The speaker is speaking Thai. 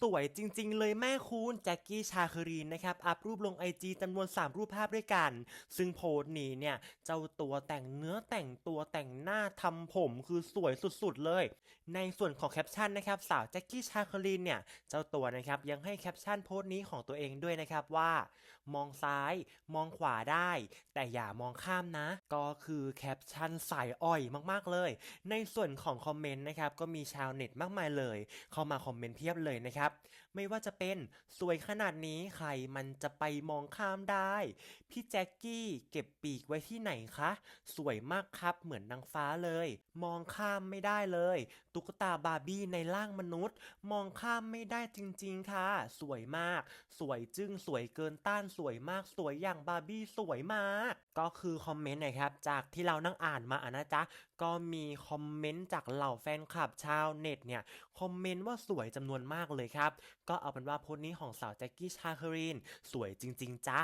สวยจริง ๆ เลยแม่คุณแจ็คกี้ชาครีนนะครับ อัพรูปลงไอจีจำนวน 3 รูปภาพด้วยกัน ซึ่งโพสต์นี้เนี่ย เจ้าตัวแต่งเนื้อแต่ง ทำผมคือสวยสุดๆเลย ในส่วนของแคปชั่นนะครับสาวแจ็คกี้ชาครีนเนี่ยเจ้าตัวนะครับยังให้แคปชั่นโพสต์นี้ของตัวเองด้วยนะครับว่า มองซ้ายมองขวาได้ แต่อย่ามองข้ามนะ ก็คือแคปชั่นสายอ่อยมากๆเลย ในส่วนของคอมเมนต์นะครับก็มีชาวเน็ตมากมายเลย เข้ามาคอมเมนต์เพียบเลยนะครับไม่ว่าจะเป็นสวยขนาดนี้ใครมันจะไปมองข้ามได้ พี่แจ็คกี้เก็บปีกไว้ที่ไหนคะ สวยมากครับเหมือนนางฟ้าเลย มองข้ามไม่ได้เลย ตุ๊กตาบาร์บี้ในร่างมนุษย์ มองข้ามไม่ได้จริงๆค่ะ สวยมาก สวยจึ้งสวยเกินต้านสวยมากสวยอย่างบาร์บี้สวยมาก ก็คือคอมเมนต์นะครับ จากที่เรานั่งอ่านมาอะนะจ๊ะก็มีคอมเมนต์จากเหล่าแฟนคลับชาวเน็ตเนี่ยคอมเมนต์ว่าสวยจำนวนมากเลยครับ ก็เอาเป็นว่าโพสต์นี้ของสาวแจ็คกี้ชาครีนสวยจริง ๆจ้า